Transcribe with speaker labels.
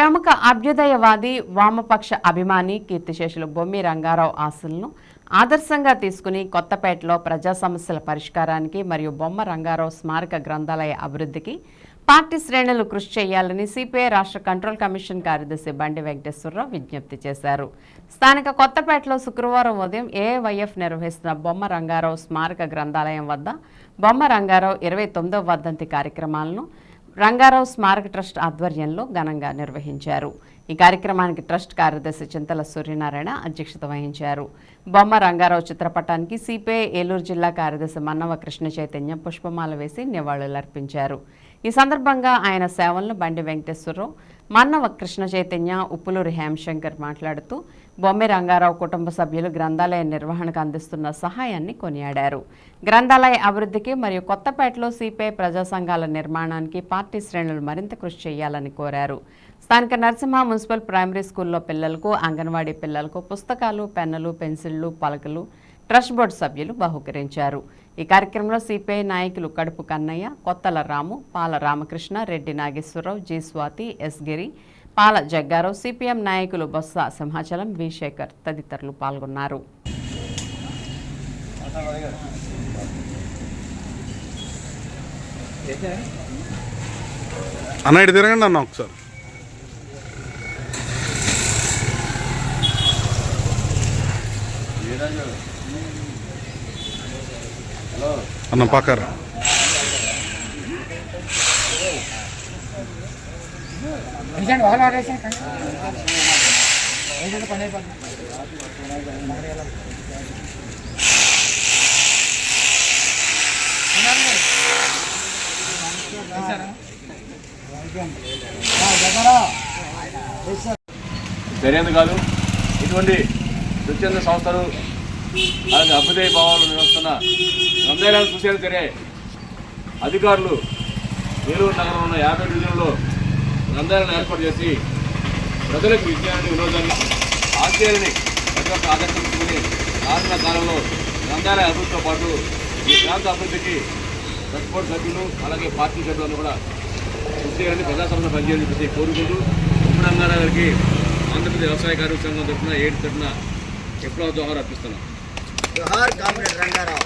Speaker 1: ప్రముఖ అభ్యుదయవాది వామపక్ష అభిమాని కీర్తిశేషులు బొమ్మి రంగారావు ఆశలను ఆదర్శంగా తీసుకుని కొత్తపేటలో ప్రజా సమస్యల పరిష్కారానికి మరియు బొమ్మ రంగారావు స్మారక గ్రంథాలయ అభివృద్ధికి పార్టీ శ్రేణులు కృషి చేయాలని సిపిఐ రాష్ట్ర కంట్రోల్ కమిషన్ కార్యదర్శి బండి వెంకటేశ్వరరావు విజ్ఞప్తి చేశారు. స్థానిక కొత్తపేటలో శుక్రవారం ఉదయం ఏవైఎఫ్ నిర్వహిస్తున్న బొమ్మ రంగారావు స్మారక గ్రంథాలయం వద్ద బొమ్మ రంగారావు ఇరవై తొమ్మిదవ వర్ధంతి కార్యక్రమాలను రంగారావు స్మారక ట్రస్ట్ ఆధ్వర్యంలో ఘనంగా నిర్వహించారు. ఈ కార్యక్రమానికి ట్రస్ట్ కార్యదర్శి చింతల సూర్యనారాయణ అధ్యక్షత వహించారు. బొమ్మ రంగారావు చిత్రపటానికి సిపిఐ ఏలూరు జిల్లా కార్యదర్శి మన్నవ కృష్ణ చైతన్యం పుష్పమాల వేసి నివాళులర్పించారు. ఈ సందర్భంగా ఆయన సేవలను బండి వెంకటేశ్వరరావు మన్నవ కృష్ణ చైతన్య ఉప్పులూరి హేమశంకర్ మాట్లాడుతూ బొమ్మె రంగారావు కుటుంబ సభ్యులు గ్రంథాలయ నిర్వహణకు అందిస్తున్న సహాయాన్ని కొనియాడారు. గ్రంథాలయ అభివృద్ధికి మరియు కొత్తపేటలో సిపిఐ ప్రజా సంఘాల నిర్మాణానికి పార్టీ శ్రేణులు మరింత కృషి చేయాలని కోరారు. స్థానిక నరసింహ మున్సిపల్ ప్రైమరీ స్కూల్లో పిల్లలకు అంగన్వాడీ పిల్లలకు పుస్తకాలు పెన్నులు పెన్సిళ్ళు పలకలు ట్రస్ట్ బోర్డు సభ్యులు బహుకరించారు. ఈ కార్యక్రమంలో సిపిఐ నాయకులు కడుపు Kannaiah Kothala Ramu Pala Ramakrishna Reddy Nageswara Rao G Swathi S Giri Pala Jaggarao CPM నాయకులు బొత్స సింహాచలం వి శేఖర్ తదితరులు పాల్గొన్నారు.
Speaker 2: అన్న ఇటు తిరగండి అన్న ఒకసారి. అన్న
Speaker 3: అయిపోతుంది
Speaker 4: సరైనది కాదు ఇటువంటి స్వచ్ఛంద సంస్థలు అలాగే అభ్యుదయ భావాలు నిర్వహిస్తున్న గ్రంథాలయాలు చూసేది సరే అధికారులు ఏలూరు నగరంలో ఉన్న యాభై డివిజన్లో గ్రంథాలను ఏర్పాటు చేసి ప్రజలకు విజ్ఞానాన్ని వినోదాన్ని ఆశయాన్ని ప్రజలకు ఆకర్షించుకుని రానున్న కాలంలో గ్రంథాలయ అభివృద్ధితో పాటు ఈ ప్రాంత అభివృద్ధికి ట్రస్ట్బోర్డ్ సభ్యులు అలాగే పార్టీ సభ్యులను కూడా కృషి చేయాలని ప్రజాసభలో పనిచేయాలని చెప్పి కోరుకుంటూ ఉమ్మడి రంగారావు గారికి ఆంధ్రప్రదేశ్ వ్యవసాయ కార్మిక సంఘం తరఫున ఏడు తరఫున విప్లవ జోహార్ అర్పిస్తున్నాం.
Speaker 5: జోహార్ కామ్రేడ్ రంగారావు